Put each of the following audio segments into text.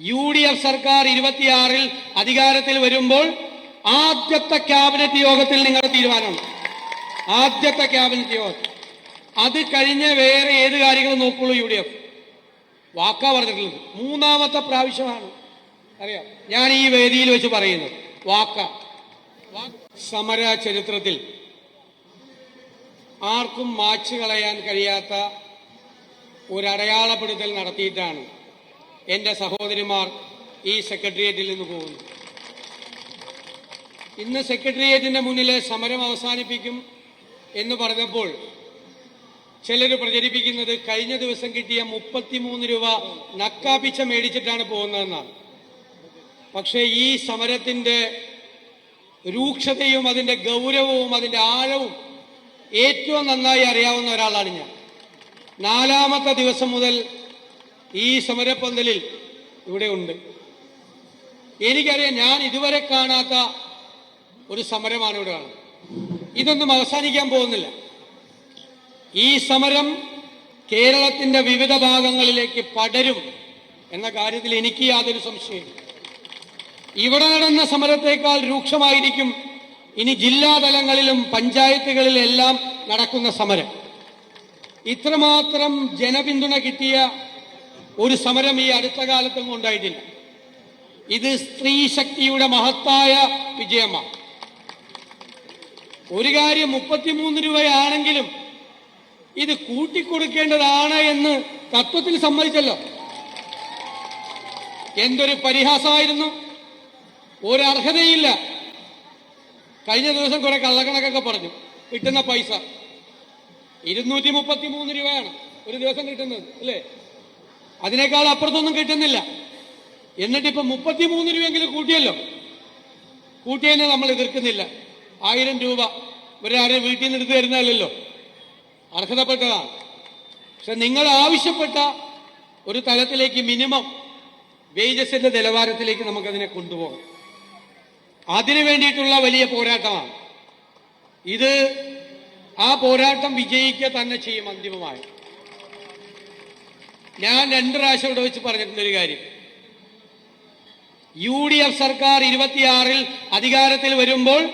U D F സർക്കാർ ഇരുപത്തിയാറിൽ അധികാരത്തിൽ വരുമ്പോൾ ആദ്യത്തെ ക്യാബിനറ്റ് യോഗത്തിൽ നിങ്ങളുടെ തീരുമാനമാണ് ആദ്യത്തെ ക്യാബിനറ്റ് യോഗം അത് കഴിഞ്ഞ് വേറെ ഏത് കാര്യങ്ങളും നോക്കുള്ളൂ യു ഡി എഫ്. വാക്കാ പറഞ്ഞിട്ടുള്ളത്. മൂന്നാമത്തെ പ്രാവശ്യമാണ്. അറിയാം. ഞാൻ ഈ വേദിയിൽ വെച്ച് പറയുന്നത്. വാക്ക. സമര ചരിത്രത്തിൽ ആർക്കും മാച്ച് കളയാൻ കഴിയാത്ത ഒരു നടത്തിയിട്ടാണ് എന്റെ സഹോദരിമാർ ഈ സെക്രട്ടേറിയറ്റിൽ നിന്ന് പോകുന്നു. ഇന്ന് സെക്രട്ടേറിയറ്റിന്റെ മുന്നിലെ സമരം അവസാനിപ്പിക്കും എന്ന് പറഞ്ഞപ്പോൾ ചിലർ പ്രചരിപ്പിക്കുന്നത് കഴിഞ്ഞ ദിവസം കിട്ടിയ മുപ്പത്തിമൂന്ന് രൂപ നക്കാപ്പിച്ച മേടിച്ചിട്ടാണ് പോകുന്നതെന്നാണ്. പക്ഷേ ഈ സമരത്തിന്റെ രൂക്ഷതയും അതിന്റെ ഗൗരവവും അതിന്റെ ആഴവും ഏറ്റവും നന്നായി അറിയാവുന്ന ഒരാളാണ് ഞാൻ. നാലാമത്തെ ദിവസം മുതൽ ഈ സമരപ്പന്തലിൽ ഇവിടെ ഉണ്ട്. എനിക്കറിയാം ഞാൻ ഇതുവരെ കാണാത്ത ഒരു സമരമാണ് ഇവിടെ കാണുന്നത്. ഇതൊന്നും അവസാനിക്കാൻ പോകുന്നില്ല. ഈ സമരം കേരളത്തിന്റെ വിവിധ ഭാഗങ്ങളിലേക്ക് പടരും എന്ന കാര്യത്തിൽ എനിക്ക് യാതൊരു സംശയമില്ല ഇവിടെ നടന്ന സമരത്തേക്കാൾ രൂക്ഷമായിരിക്കും ഇനി ജില്ലാതലങ്ങളിലും പഞ്ചായത്തുകളിലെല്ലാം നടക്കുന്ന സമരം. ഇത്രമാത്രം ജനപിന്തുണ കിട്ടിയ ഒരു സമരം ഈ അടുത്ത കാലത്തൊന്നും ഉണ്ടായിട്ടില്ല. ഇത് സ്ത്രീ ശക്തിയുടെ മഹത്തായ വിജയമാണ്. ഒരു കാര്യം മുപ്പത്തിമൂന്ന് രൂപയാണെങ്കിലും ഇത് കൂട്ടിക്കൊടുക്കേണ്ടതാണ് എന്ന് തത്വത്തിൽ സമ്മതിച്ചല്ലോ. എന്തൊരു പരിഹാസമായിരുന്നു ഒരർഹതയില്ല. കഴിഞ്ഞ ദിവസം കുറെ കള്ളക്കണക്കൊക്കെ പറഞ്ഞു. കിട്ടുന്ന പൈസ. ഇരുന്നൂറ്റി മുപ്പത്തി മൂന്ന് രൂപയാണ് ഒരു ദിവസം കിട്ടുന്നത് അല്ലേ? അതിനേക്കാൾ അപ്പുറത്തൊന്നും കിട്ടുന്നില്ല. എന്നിട്ട് ഇപ്പൊ മുപ്പത്തിമൂന്ന് രൂപയെങ്കിലും കൂട്ടിയല്ലോ. കൂട്ടിയതിനെ നമ്മൾ എതിർക്കുന്നില്ല. ആയിരം രൂപ ഒരാരെ വീട്ടിൽ നിന്ന് എടുത്തു തരുന്നതല്ലോ അർഹതപ്പെട്ടതാണ് പക്ഷെ നിങ്ങൾ ആവശ്യപ്പെട്ട ഒരു തലത്തിലേക്ക് മിനിമം വേജസിന്റെ നിലവാരത്തിലേക്ക് നമുക്കതിനെ കൊണ്ടുപോകാം. അതിനു വേണ്ടിയിട്ടുള്ള വലിയ പോരാട്ടമാണ്. ഇത് ആ പോരാട്ടം വിജയിക്കുക തന്നെ ചെയ്യും അന്തിമമായി. ഞാൻ രണ്ട് പ്രാവശ്യം ഇവിടെ വെച്ച് പറഞ്ഞിട്ടുണ്ട് ഒരു കാര്യം. യു ഡി എഫ് സർക്കാർ ഇരുപത്തിയാറിൽ അധികാരത്തിൽ വരുമ്പോൾ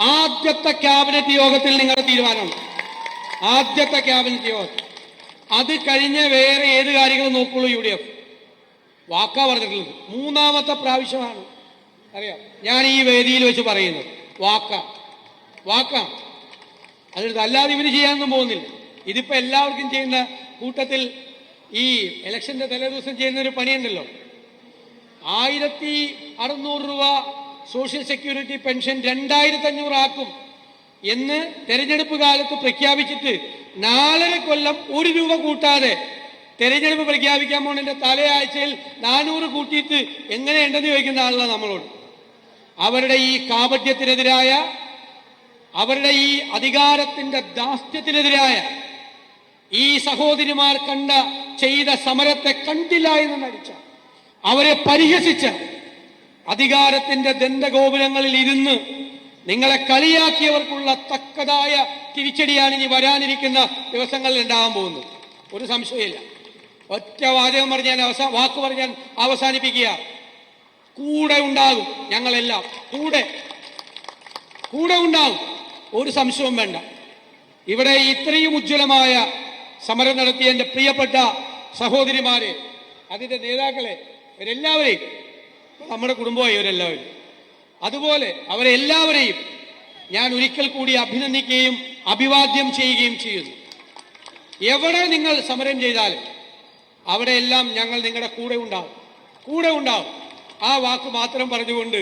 ആദ്യത്തെ ക്യാബിനറ്റ് യോഗത്തിൽ നിങ്ങളുടെ തീരുമാനമാണ്. ആദ്യത്തെ ക്യാബിനറ്റ് യോഗം അത് കഴിഞ്ഞ് വേറെ ഏത് കാര്യങ്ങളും നോക്കുള്ളൂ യു ഡി എഫ് വാക്കാ പറഞ്ഞിട്ടുള്ളത്. മൂന്നാമത്തെ പ്രാവശ്യമാണ്. അറിയാം. ഞാൻ ഈ വേദിയിൽ വെച്ച് പറയുന്നത്. വാക്ക. വാക്ക. അതെടുത്ത് അല്ലാതെ ഇവർ ചെയ്യാനൊന്നും പോകുന്നില്ല. ഇതിപ്പോ എല്ലാവർക്കും ചെയ്യുന്ന കൂട്ടത്തിൽ ഈ ഇലക്ഷന്റെ തലേദിവസം ചെയ്യുന്ന ഒരു പണിയുണ്ടല്ലോ. ആയിരത്തി അറുന്നൂറ് രൂപ സോഷ്യൽ സെക്യൂരിറ്റി പെൻഷൻ രണ്ടായിരത്തി അഞ്ഞൂറ് ആക്കും എന്ന് തെരഞ്ഞെടുപ്പ് കാലത്ത് പ്രഖ്യാപിച്ചിട്ട് നാലര കൊല്ലം ഒരു രൂപ കൂട്ടാതെ തെരഞ്ഞെടുപ്പ് പ്രഖ്യാപിക്കാൻ പോണതിന്റെ തലയാഴ്ചയിൽ നാനൂറ് കൂട്ടിയിട്ട് എങ്ങനെയുണ്ടെന്ന് ചോദിക്കുന്ന ആളാണ് നമ്മളോട്. അവരുടെ ഈ കാപട്യത്തിനെതിരായ അവരുടെ ഈ അധികാരത്തിന്റെ ദാസ്യത്തിനെതിരായ ഈ സഹോദരിമാർ കണ്ട ചെയ്ത സമരത്തെ കണ്ടില്ല എന്ന് നടിച്ച അവരെ പരിഹസിച്ച അധികാരത്തിന്റെ ദന്തഗോപുരങ്ങളിൽ ഇരുന്ന് നിങ്ങളെ കളിയാക്കിയവർക്കുള്ള തക്കതായ തിരിച്ചടിയാണ് ഇനി വരാനിരിക്കുന്ന ദിവസങ്ങളിൽ ഉണ്ടാകാൻ പോകുന്നത്. ഒരു സംശയമില്ല ഒറ്റ വാചകം പറഞ്ഞാൽ അവസാ വാക്ക് പറഞ്ഞാൽ അവസാനിപ്പിക്കുക. കൂടെ ഉണ്ടാകും ഞങ്ങളെല്ലാം. കൂടെ. കൂടെ ഉണ്ടാകും. ഒരു സംശയവും വേണ്ട. ഇവിടെ ഇത്രയും ഉജ്ജ്വലമായ സമരം നടത്തിയ എന്റെ പ്രിയപ്പെട്ട സഹോദരിമാരെ അതിന്റെ നേതാക്കളെ ഇവരെല്ലാവരെയും നമ്മുടെ കുടുംബമായി ഇവരെല്ലാവരും അതുപോലെ അവരെ എല്ലാവരെയും ഞാൻ ഒരിക്കൽ കൂടി അഭിനന്ദിക്കുകയും അഭിവാദ്യം ചെയ്യുകയും ചെയ്യുന്നു. എവിടെ നിങ്ങൾ സമരം ചെയ്താലും അവിടെയെല്ലാം ഞങ്ങൾ നിങ്ങളുടെ കൂടെ ഉണ്ടാവും. കൂടെ ഉണ്ടാവും. ആ വാക്ക് മാത്രം പറഞ്ഞുകൊണ്ട്